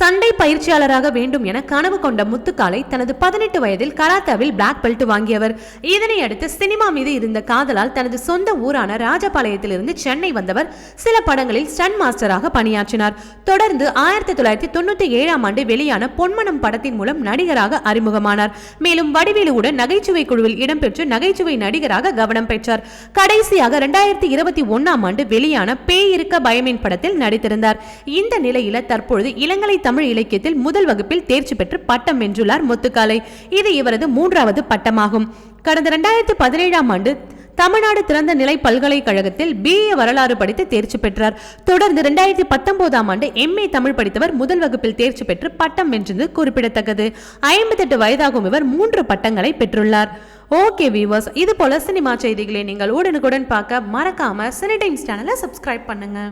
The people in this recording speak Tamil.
சண்டை பயிற்சியாளராக வேண்டும் என கனவு கொண்ட முத்துக்காலை தனது பதினெட்டு வயதில் கராத்தாவில் பிளாக் பெல்ட் வாங்கியவர். இதனை அடுத்து சினிமா மீது இருந்த காதலால் தனது சொந்த ஊரான ராஜபாளையத்திலிருந்து சென்னை வந்தவர். சில படங்களில் ஸ்டன் மாஸ்டராக பணியாற்றினார். தொடர்ந்து ஆயிரத்தி தொள்ளாயிரத்தி தொண்ணூத்தி ஏழாம் ஆண்டு வெளியான பொன்மனம் படத்தின் மூலம் நடிகராக அறிமுகமானார். மேலும் வடிவேலுவுடன் நகைச்சுவை குழுவில் இடம்பெற்று நகைச்சுவை நடிகராக கவனம் பெற்றார். கடைசியாக இரண்டாயிரத்தி இருபத்தி ஒன்னாம் ஆண்டு வெளியான பேய் இருக்க பயமின் படத்தில் நடித்திருந்தார். இந்த நிலையில தற்பொழுது இளங்கலை தமிழ் இலக்கியத்தில் முதல் வகுப்பில் தேர்ச்சி பெற்று பட்டம் வென்றுள்ளார் முத்துக்காலை. இது இவரது மூன்றாவது பட்டமாகும். கடந்த இரண்டாயிரத்தி பதினேழாம் ஆண்டு தமிழ்நாடு திறந்த நிலை பல்கலைக்கழகத்தில் பிஏ வரலாறு படித்து தேர்ச்சி பெற்றார். தொடர்ந்து இரண்டாயிரத்தி பத்தொன்பதாம் ஆண்டு எம்ஏ தமிழ் படித்தவர் முதல் வகுப்பில் தேர்ச்சி பெற்று பட்டம் வென்றது குறிப்பிடத்தக்கது. ஐம்பத்தெட்டு வயதாகும் இவர் மூன்று பட்டங்களை பெற்றுள்ளார். ஓகே வியூவர்ஸ் இது போல சினிமா செய்திகளை நீங்கள் உடனுக்குடன் பார்க்க மறக்காம சினி டைம்ஸ் சேனலை சப்ஸ்கிரைப் பண்ணுங்க.